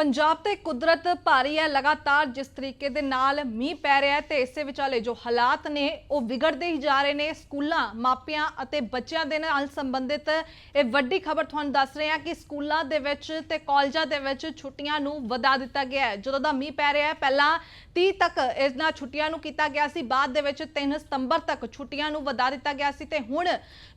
ਪੰਜਾਬ ਤੇ ਕੁਦਰਤ ਭਾਰੀ ਹੈ, ਲਗਾਤਾਰ ਜਿਸ ਤਰੀਕੇ ਦੇ ਨਾਲ ਮੀਂਹ ਪੈ ਰਿਹਾ ਹੈ ਤੇ ਇਸੇ ਵਿਚਾਲੇ ਜੋ ਹਾਲਾਤ ਨੇ, ਉਹ ਵਿਗੜਦੇ ਹੀ ਜਾ ਰਹੇ ਨੇ। ਸਕੂਲਾਂ, ਮਾਪਿਆਂ ਅਤੇ ਬੱਚਿਆਂ ਦੇ ਨਾਲ ਸੰਬੰਧਿਤ ਇਹ ਵੱਡੀ ਖਬਰ ਤੁਹਾਨੂੰ ਦੱਸ ਰਹੇ ਹਾਂ ਕਿ ਸਕੂਲਾਂ ਦੇ ਵਿੱਚ ਤੇ ਕਾਲਜਾਂ ਦੇ ਵਿੱਚ ਛੁੱਟੀਆਂ ਨੂੰ ਵਧਾ ਦਿੱਤਾ ਗਿਆ ਹੈ। ਜਦੋਂ ਦਾ ਮੀਂਹ ਪੈ ਰਿਹਾ ਹੈ, ਪਹਿਲਾਂ 30 ਤੱਕ ਇਸ ਨਾਲ ਛੁੱਟੀਆਂ ਨੂੰ ਕੀਤਾ ਗਿਆ ਸੀ, ਬਾਅਦ ਦੇ ਵਿੱਚ 3 ਸਤੰਬਰ ਤੱਕ ਛੁੱਟੀਆਂ ਨੂੰ ਵਧਾ ਦਿੱਤਾ ਗਿਆ ਸੀ ਤੇ ਹੁਣ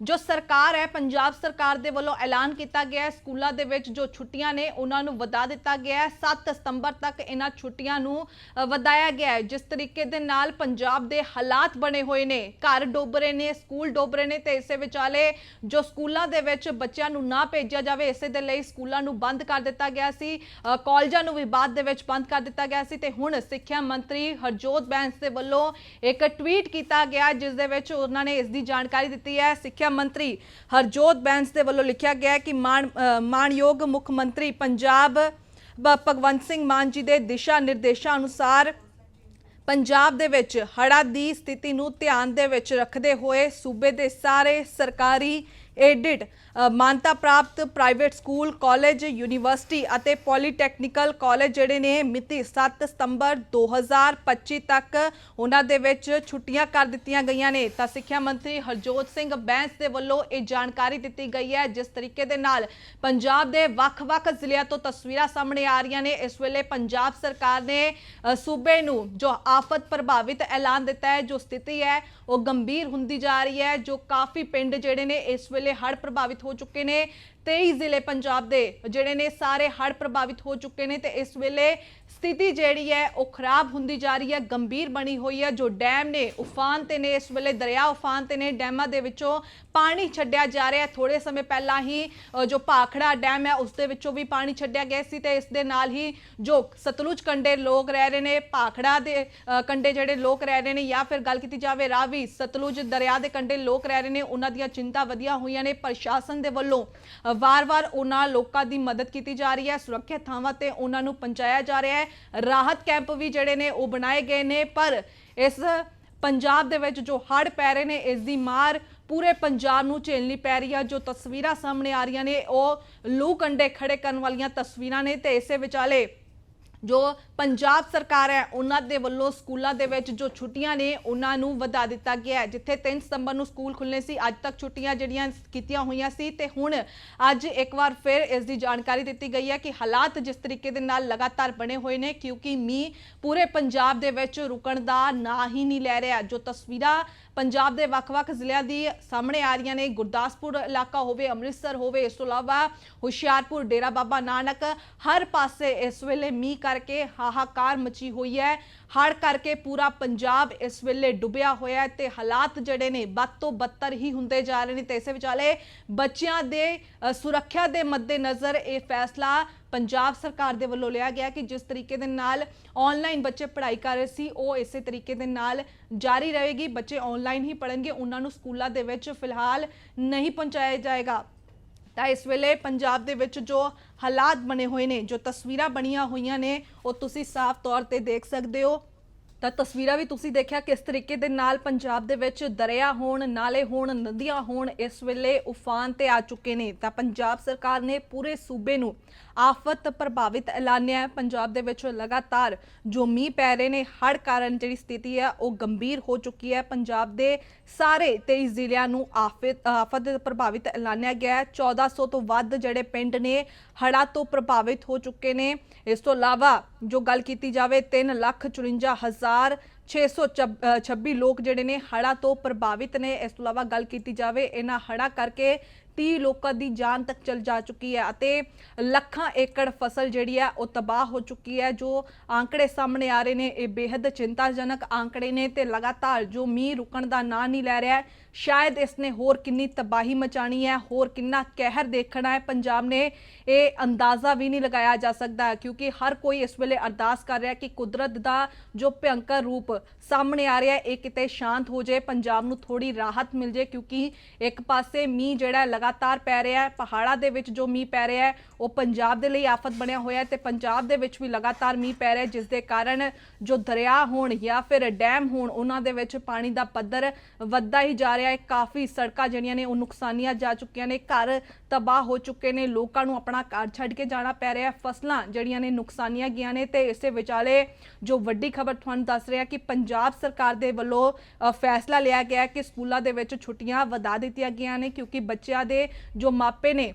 ਜੋ ਸਰਕਾਰ ਹੈ, ਪੰਜਾਬ ਸਰਕਾਰ ਦੇ ਵੱਲੋਂ ਐਲਾਨ ਕੀਤਾ ਗਿਆ ਹੈ, ਸਕੂਲਾਂ ਦੇ ਵਿੱਚ ਜੋ ਛੁੱਟੀਆਂ ਨੇ, ਉਹਨਾਂ ਨੂੰ ਵਧਾ ਦਿੱਤਾ ਗਿਆ ਹੈ 7 ਸਤੰਬਰ ਤੱਕ ਇਹਨਾਂ ਛੁੱਟੀਆਂ ਨੂੰ ਵਧਾਇਆ ਗਿਆ ਹੈ। ਜਿਸ ਤਰੀਕੇ ਦੇ ਨਾਲ ਪੰਜਾਬ ਦੇ ਹਾਲਾਤ ਬਣੇ ਹੋਏ ਨੇ। ਘਰ ਡੁੱਬ ਰਹੇ ਨੇ ਸਕੂਲ ਡੁੱਬ ਰਹੇ ਨੇ ਤੇ ਇਸੇ ਵਿਚਾਲੇ ਜੋ ਸਕੂਲਾਂ ਦੇ ਵਿੱਚ ਬੱਚਿਆਂ ਨੂੰ ਨਾ ਭੇਜਿਆ ਜਾਵੇ ਇਸੇ ਦੇ ਲਈ ਸਕੂਲਾਂ ਨੂੰ ਬੰਦ ਕਰ ਦਿੱਤਾ ਗਿਆ ਸੀ। ਅ, ਕਾਲਜਾਂ ਨੂੰ ਵੀ ਬਾਅਦ ਦੇ ਵਿੱਚ ਬੰਦ ਕਰ ਦਿੱਤਾ ਗਿਆ ਸੀ ਤੇ ਹੁਣ ਸਿੱਖਿਆ ਮੰਤਰੀ ਹਰਜੋਤ ਬੈਂਸ ਦੇ ਵੱਲੋਂ ਇੱਕ ਟਵੀਟ ਕੀਤਾ ਗਿਆ ਜਿਸ ਦੇ ਵਿੱਚ ਉਹਨਾਂ ਨੇ ਇਸ ਦੀ ਜਾਣਕਾਰੀ ਦਿੱਤੀ ਹੈ। ਸਿੱਖਿਆ ਮੰਤਰੀ ਹਰਜੋਤ ਬੈਂਸ ਦੇ ਵੱਲੋਂ ਲਿਖਿਆ ਗਿਆ ਕਿ ਮਾਣ ਮਾਣਯੋਗ ਮੁੱਖ ਮੰਤਰੀ ਪੰਜਾਬ ਭਗਵੰਤ ਸਿੰਘ ਮਾਨ ਜੀ ਦੇ ਦਿਸ਼ਾ ਨਿਰਦੇਸ਼ਾਂ ਅਨੁਸਾਰ ਪੰਜਾਬ ਦੇ ਵਿੱਚ ਹੜ੍ਹਾਂ ਦੀ ਸਥਿਤੀ ਨੂੰ ਧਿਆਨ ਦੇ ਵਿੱਚ ਰੱਖਦੇ ਹੋਏ ਸੂਬੇ ਦੇ ਸਾਰੇ ਸਰਕਾਰੀ ਏਡਿਡ ਮਾਨਤਾ ਪ੍ਰਾਪਤ ਪ੍ਰਾਈਵੇਟ ਸਕੂਲ ਕਾਲਜ ਯੂਨੀਵਰਸਿਟੀ ਅਤੇ ਪੋਲੀਟੈਕਨੀਕਲ ਕਾਲਜ ਜਿਹੜੇ ਨੇ ਮਿਤੀ 7 ਸਤੰਬਰ 2025 ਤੱਕ ਉਹਨਾਂ ਦੇ ਵਿੱਚ ਛੁੱਟੀਆਂ ਕਰ ਦਿੱਤੀਆਂ ਗਈਆਂ ਨੇ। ਤਾਂ ਸਿੱਖਿਆ ਮੰਤਰੀ ਹਰਜੋਤ ਸਿੰਘ ਬੈਂਸ ਦੇ ਵੱਲੋਂ ਇਹ ਜਾਣਕਾਰੀ ਦਿੱਤੀ ਗਈ ਹੈ। ਜਿਸ ਤਰੀਕੇ ਦੇ ਨਾਲ ਪੰਜਾਬ ਦੇ ਵੱਖ-ਵੱਖ ਜ਼ਿਲ੍ਹਿਆਂ ਤੋਂ ਤਸਵੀਰਾਂ ਸਾਹਮਣੇ ਆ ਰਹੀਆਂ ਨੇ। ਇਸ ਵੇਲੇ ਪੰਜਾਬ ਸਰਕਾਰ ਨੇ ਸੂਬੇ ਨੂੰ ਜੋ ਆਫਤ ਪ੍ਰਭਾਵਿਤ ਐਲਾਨ ਦਿੱਤਾ ਹੈ, ਜੋ ਸਥਿਤੀ ਹੈ, ਉਹ ਗੰਭੀਰ ਹੁੰਦੀ ਜਾ ਰਹੀ ਹੈ, ਜੋ ਕਾਫੀ ਪਿੰਡ ਜਿਹੜੇ ਨੇ ਇਸ ਵੇਲੇ ਹੜ੍ਹ ਪ੍ਰਭਾਵਿਤ ਹੋ ਚੁੱਕੇ ਨੇ। 23 ਜ਼ਿਲ੍ਹੇ ਪੰਜਾਬ ਦੇ ਜਿਹੜੇ ਨੇ ਸਾਰੇ ਹੜ੍ਹ ਪ੍ਰਭਾਵਿਤ ਹੋ ਚੁੱਕੇ ਨੇ ਤੇ ਇਸ ਵੇਲੇ ਸਥਿਤੀ ਜਿਹੜੀ ਹੈ ਉਹ ਖਰਾਬ ਹੁੰਦੀ ਜਾ ਰਹੀ ਹੈ ਗੰਭੀਰ ਬਣੀ ਹੋਈ ਹੈ। ਜੋ ਡੈਮ ਨੇ ਉਫਾਨ ਤੇ ਨੇ ਇਸ ਵੇਲੇ ਦਰਿਆ ਉਫਾਨ ਤੇ ਨੇ ਡੈਮਾਂ ਦੇ ਵਿੱਚੋਂ ਪਾਣੀ ਛੱਡਿਆ ਜਾ ਰਿਹਾ ਹੈ। ਥੋੜੇ ਸਮੇਂ ਪਹਿਲਾਂ ਹੀ ਜੋ ਭਾਖੜਾ ਡੈਮ ਹੈ ਉਸ ਦੇ ਵਿੱਚੋਂ ਵੀ ਪਾਣੀ ਛੱਡਿਆ ਗਿਆ ਸੀ ਤੇ ਇਸ ਦੇ ਨਾਲ ਹੀ ਜੋ ਸਤਲੁਜ ਕੰਡੇ ਲੋਕ ਰਹਿ ਰਹੇ ਨੇ ਭਾਖੜਾ ਦੇ ਅ, ਕੰਡੇ ਜਿਹੜੇ ਲੋਕ ਰਹਿ ਰਹੇ ਨੇ ਜਾਂ ਫਿਰ ਗੱਲ ਕੀਤੀ ਜਾਵੇ ਰਾਵੀ ਸਤਲੁਜ ਦਰਿਆ ਦੇ ਕੰਡੇ ਲੋਕ ਰਹਿ ਰਹੇ ਨੇ ਉਹਨਾਂ ਦੀਆਂ ਚਿੰਤਾ ਵਧੀਆਂ ਹੋਈਆਂ ਨੇ। ਪ੍ਰਸ਼ਾਸਨ ਦੇ ਵੱਲੋਂ ਵਾਰ-ਵਾਰ ਉਹਨਾਂ ਲੋਕਾਂ ਦੀ ਮਦਦ ਕੀਤੀ ਜਾ ਰਹੀ ਹੈ, ਸੁਰੱਖਿਅਤ ਥਾਵਾਂ ਤੇ ਉਹਨਾਂ ਨੂੰ ਪਹੁੰਚਾਇਆ ਜਾ ਰਿਹਾ ਹੈ। ਰਾਹਤ ਕੈਂਪ ਵੀ ਜਿਹੜੇ ਨੇ, ਉਹ ਬਣਾਏ ਗਏ ਨੇ, ਪਰ ਇਸ ਪੰਜਾਬ ਦੇ ਵਿੱਚ ਜੋ ਹੜ੍ਹ ਪੈ ਰਹੇ ਨੇ, ਇਸ ਦੀ ਮਾਰ ਪੂਰੇ ਪੰਜਾਬ ਨੂੰ ਝੇਲਣੀ ਪੈ ਰਹੀ ਹੈ ਜੋ ਤਸਵੀਰਾਂ ਸਾਹਮਣੇ ਆ ਰਹੀਆਂ ਨੇ, ਉਹ ਲੂ ਕੰਡੇ ਖੜੇ ਕਰਨ ਵਾਲੀਆਂ ਤਸਵੀਰਾਂ ਨੇ ਤੇ ਇਸੇ ਵਿਚਾਲੇ ਜੋ ਪੰਜਾਬ ਸਰਕਾਰ ਹੈ, ਉਹਨਾਂ ਦੇ ਵੱਲੋਂ ਸਕੂਲਾਂ ਦੇ ਵਿੱਚ ਜੋ ਛੁੱਟੀਆਂ ਨੇ, ਉਹਨਾਂ ਨੂੰ ਵਧਾ ਦਿੱਤਾ ਗਿਆ ਹੈ। ਜਿੱਥੇ 3 ਸਤੰਬਰ ਨੂੰ ਸਕੂਲ ਖੁੱਲਨੇ ਸੀ, ਅੱਜ ਤੱਕ ਛੁੱਟੀਆਂ ਜਿਹੜੀਆਂ ਕੀਤੀਆਂ ਹੋਈਆਂ ਸੀ ਤੇ ਹੁਣ ਅੱਜ ਇੱਕ ਵਾਰ ਫਿਰ ਇਸ ਦੀ ਜਾਣਕਾਰੀ ਦਿੱਤੀ ਗਈ ਹੈ ਕਿ ਹਾਲਾਤ ਜਿਸ ਤਰੀਕੇ ਦੇ ਨਾਲ ਲਗਾਤਾਰ ਬਣੇ ਹੋਏ ਨੇ, ਕਿਉਂਕਿ ਮੀਂਹ ਪੂਰੇ ਪੰਜਾਬ ਦੇ ਵਿੱਚ ਰੁਕਣ ਦਾ ਨਾਂ ਹੀ ਨਹੀਂ ਲੈ ਰਿਹਾ। ਜੋ ਤਸਵੀਰਾਂ ਪੰਜਾਬ ਦੇ ਵੱਖ-ਵੱਖ ਜ਼ਿਲ੍ਹਿਆਂ ਦੀ ਸਾਹਮਣੇ ਆ ਰਹੀਆਂ ਨੇ। ਗੁਰਦਾਸਪੁਰ ਇਲਾਕਾ ਹੋਵੇ, ਅੰਮ੍ਰਿਤਸਰ ਹੋਵੇ, ਇਸ ਤੋਂ ਇਲਾਵਾ ਹੁਸ਼ਿਆਰਪੁਰ, ਡੇਰਾ ਬਾਬਾ ਨਾਨਕ, ਹਰ ਪਾਸੇ ਇਸ ਵੇਲੇ ਮੀਂਹ ਕਰਕੇ ਹਾਹਾਕਾਰ ਮਚੀ ਹੋਈ ਹੈ। ਹੜ੍ਹ ਕਰਕੇ ਪੂਰਾ ਪੰਜਾਬ ਇਸ ਵੇਲੇ ਡੁੱਬਿਆ ਹੋਇਆ ਹੈ ਤੇ ਹਾਲਾਤ ਜਿਹੜੇ ਨੇ ਬਦ ਤੋਂ ਬੱਤਰ ਹੀ ਹੁੰਦੇ ਜਾ ਰਹੇ ਨੇ। ਤੇ ਇਸੇ ਵਿਚਾਲੇ ਬੱਚਿਆਂ ਦੇ ਸੁਰੱਖਿਆ ਦੇ ਮੱਦੇਨਜ਼ਰ ਇਹ ਫੈਸਲਾ ਪੰਜਾਬ ਸਰਕਾਰ ਦੇ ਵੱਲੋਂ ਲਿਆ ਗਿਆ ਕਿ ਜਿਸ ਤਰੀਕੇ ਦੇ ਨਾਲ ਆਨਲਾਈਨ ਬੱਚੇ ਪੜ੍ਹਾਈ ਕਰ ਰਹੇ ਸੀ, ਉਹ ਇਸੇ ਤਰੀਕੇ ਦੇ ਨਾਲ ਜਾਰੀ ਰਹੇਗੀ। ਬੱਚੇ ਆਨਲਾਈਨ ਹੀ ਪੜ੍ਹਨਗੇ, ਉਹਨਾਂ ਨੂੰ ਸਕੂਲਾਂ ਦੇ ਵਿੱਚ ਫਿਲਹਾਲ ਨਹੀਂ ਪਹੁੰਚਾਇਆ ਜਾਏਗਾ। ਤਾਂ ਇਸ ਵੇਲੇ ਪੰਜਾਬ ਦੇ ਵਿੱਚ ਜੋ ਹਾਲਾਤ ਬਣੇ ਹੋਏ ਨੇ, ਜੋ ਤਸਵੀਰਾਂ ਬਣੀਆਂ ਹੋਈਆਂ ਨੇ, ਉਹ ਤੁਸੀਂ ਸਾਫ਼ ਤੌਰ ਤੇ ਦੇਖ ਸਕਦੇ ਹੋ। ਤਾਂ ਤਸਵੀਰਾਂ ਵੀ ਤੁਸੀਂ ਦੇਖਿਆ ਕਿਸ ਤਰੀਕੇ ਦੇ ਨਾਲ ਪੰਜਾਬ ਦੇ ਵਿੱਚ ਦਰਿਆ ਹੋਣ, ਨਾਲੇ ਹੋਣ, ਨਦੀਆਂ ਹੋਣ ਇਸ ਵੇਲੇ ਉਫਾਨ ਤੇ ਆ ਚੁੱਕੇ ਨੇ। ਤਾਂ ਪੰਜਾਬ ਸਰਕਾਰ ਨੇ ਪੂਰੇ ਸੂਬੇ ਨੂੰ ਆਫਤ ਪ੍ਰਭਾਵਿਤ ਐਲਾਨਿਆ ਹੈ। ਪੰਜਾਬ ਦੇ ਵਿੱਚ ਲਗਾਤਾਰ ਜੋ ਮੀਂਹ ਪੈ ਰਹੇ ਨੇ, ਹੜ੍ਹ ਕਾਰਨ ਜਿਹੜੀ ਸਥਿਤੀ ਹੈ, ਉਹ ਗੰਭੀਰ ਹੋ ਚੁੱਕੀ ਹੈ। ਪੰਜਾਬ ਦੇ ਸਾਰੇ 23 ਜ਼ਿਲ੍ਹਿਆਂ ਨੂੰ ਆਫਤ ਆਫਤ ਪ੍ਰਭਾਵਿਤ ਐਲਾਨਿਆ ਗਿਆ ਹੈ। 1400 ਤੋਂ ਵੱਧ ਜਿਹੜੇ ਪਿੰਡ ਨੇ, ਹੜ੍ਹਾਂ ਤੋਂ ਪ੍ਰਭਾਵਿਤ ਹੋ ਚੁੱਕੇ ਨੇ। ਇਸ ਤੋਂ ਇਲਾਵਾ ਜੋ ਗੱਲ ਕੀਤੀ ਜਾਵੇ 3 ਲੱਖ 54 ਹਜ਼ਾਰ 626 ਲੋਕ ਜਿਹੜੇ ਨੇ ਹੜ੍ਹਾਂ ਤੋਂ ਪ੍ਰਭਾਵਿਤ ਨੇ। ਇਸ ਤੋਂ ਇਲਾਵਾ ਗੱਲ ਕੀਤੀ ਜਾਵੇ, ਇਹਨਾਂ ਹੜ੍ਹਾਂ ਕਰਕੇ 30 ਲੋਕਾਂ ਦੀ ਜਾਨ ਤੱਕ ਚਲ ਜਾ ਚੁੱਕੀ ਹੈ ਅਤੇ ਲੱਖਾਂ ਏਕੜ ਫਸਲ ਜਿਹੜੀ ਹੈ ਉਹ ਤਬਾਹ ਹੋ ਚੁੱਕੀ ਹੈ। ਜੋ ਆંકੜੇ ਸਾਹਮਣੇ ਆ ਰਹੇ ਨੇ, ਇਹ ਬੇहद ਚਿੰਤਾਜਨਕ ਆંकੜੇ ਨੇ ਤੇ ਲਗਾਤਾਰ ਜੋ ਮੀਂਹ ਰੁਕਣ ਦਾ ਨਾਂ ਨਹੀਂ ਲੈ ਰਿਹਾ ਸ਼ਾਇਦ ਇਸ ਨੇ ਹੋਰ ਕਿੰਨੀ ਤਬਾਹੀ ਮਚਾਣੀ ਹੈ, ਹੋਰ ਕਿੰਨਾ ਕਹਿਰ ਦੇਖਣਾ ਹੈ। ਪੰਜਾਬ ਨੇ ਇਹ ਅੰਦਾਜ਼ਾ ਵੀ ਨਹੀਂ ਲਗਾਇਆ ਜਾ ਸਕਦਾ ਕਿਉਂਕਿ ਹਰ ਕੋਈ ਇਸ ਵੇਲੇ ਅਰਦਾਸ ਕਰ ਰਿਹਾ ਕਿ ਕੁਦਰਤ ਦਾ ਜੋ ਭਿਆੰਕਰ ਰੂਪ ਸਾਹਮਣੇ ਆ ਰਿਹਾ ਇਹ ਕਿਤੇ ਸ਼ਾਂਤ ਹੋ ਜਾਏ, ਪੰਜਾਬ ਨੂੰ ਥੋੜੀ ਰਾਹਤ ਮਿਲ ਜਾਏ ਕਿਉਂਕਿ ਇੱਕ ਪਾਸੇ ਮੀਂਹ ਜਿਹੜਾ ਲਗਾਤਾਰ ਪੈ ਰਿਹਾ ਹੈ। ਪਹਾੜਾਂ ਦੇ ਵਿੱਚ ਜੋ ਮੀਂਹ ਪੈ ਰਿਹਾ ਹੈ, ਉਹ ਪੰਜਾਬ ਦੇ ਲਈ ਆਫਤ ਬਣਿਆ ਹੋਇਆ ਹੈ ਤੇ ਪੰਜਾਬ ਦੇ ਵਿੱਚ ਵੀ ਲਗਾਤਾਰ ਮੀਂਹ ਪੈ ਰਿਹਾ ਹੈ, ਜਿਸ ਦੇ ਕਾਰਨ ਜੋ ਦਰਿਆ ਹੋਣ ਜਾਂ ਫਿਰ ਡੈਮ ਹੋਣ, ਉਹਨਾਂ ਦੇ ਵਿੱਚ ਪਾਣੀ ਦਾ ਪੱਧਰ ਵੱਧਦਾ ਹੀ ਜਾ ਰਿਹਾ ਹੈ। ਕਾਫੀ ਸੜਕਾਂ ਜਿਹੜੀਆਂ ਨੇ, ਉਹ ਨੁਕਸਾਨੀਆਂ ਜਾ ਚੁੱਕੀਆਂ ਨੇ। ਘਰ ਤਬਾਹ ਹੋ ਚੁੱਕੇ ਨੇ। ਲੋਕਾਂ ਨੂੰ ਆਪਣਾ ਘਰ ਛੱਡ ਕੇ ਜਾਣਾ ਪੈ ਰਿਹਾ ਫਸਲਾਂ ਜਿਹੜੀਆਂ ਨੇ ਨੁਕਸਾਨੀਆਂ ਗਈਆਂ ਨੇ ਤੇ ਇਸੇ ਵਿਚਾਲੇ ਜੋ ਵੱਡੀ ਖਬਰ ਤੁਹਾਨੂੰ ਦੱਸ ਰਿਹਾ ਕਿ ਪੰਜਾਬ ਸਰਕਾਰ ਦੇ ਵੱਲੋਂ ਫੈਸਲਾ ਲਿਆ ਗਿਆ ਕਿ ਸਕੂਲਾਂ ਦੇ ਵਿੱਚ ਛੁੱਟੀਆਂ ਵਧਾ ਦਿੱਤੀਆਂ ਗਈਆਂ ਨੇ ਕਿਉਂਕਿ ਬੱਚਿਆਂ ਦੇ ਜੋ ਮਾਪੇ ਨੇ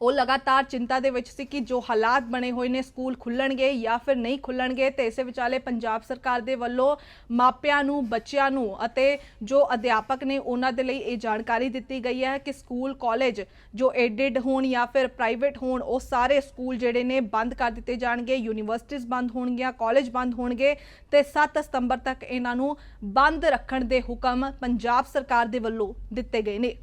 ਉਹ ਲਗਾਤਾਰ ਚਿੰਤਾ ਦੇ ਵਿੱਚ ਸੀ ਕਿ ਜੋ ਹਾਲਾਤ ਬਣੇ ਹੋਏ ਨੇ, ਸਕੂਲ ਖੁੱਲਣਗੇ ਜਾਂ ਫਿਰ ਨਹੀਂ ਖੁੱਲਣਗੇ, ਤੇ ਇਸੇ ਵਿਚਾਲੇ ਪੰਜਾਬ ਸਰਕਾਰ ਦੇ ਵੱਲੋਂ ਮਾਪਿਆਂ ਨੂੰ, ਬੱਚਿਆਂ ਨੂੰ ਅਤੇ ਜੋ ਅਧਿਆਪਕ ਨੇ ਉਹਨਾਂ ਦੇ ਲਈ ਇਹ ਜਾਣਕਾਰੀ ਦਿੱਤੀ ਗਈ ਹੈ ਕਿ ਸਕੂਲ, ਕਾਲਜ ਜੋ ਐਡਿਡ ਹੋਣ ਜਾਂ ਫਿਰ ਪ੍ਰਾਈਵੇਟ ਹੋਣ, ਉਹ ਸਾਰੇ ਸਕੂਲ ਜਿਹੜੇ ਨੇ ਬੰਦ ਕਰ ਦਿੱਤੇ ਜਾਣਗੇ ਯੂਨੀਵਰਸਿਟੀਆਂ ਬੰਦ ਹੋਣਗੀਆਂ, ਕਾਲਜ ਬੰਦ ਹੋਣਗੇ ਤੇ 7 ਸਤੰਬਰ ਤੱਕ ਇਹਨਾਂ ਨੂੰ ਬੰਦ ਰੱਖਣ ਦੇ ਹੁਕਮ ਪੰਜਾਬ ਸਰਕਾਰ ਦੇ ਵੱਲੋਂ ਦਿੱਤੇ ਗਏ ਨੇ।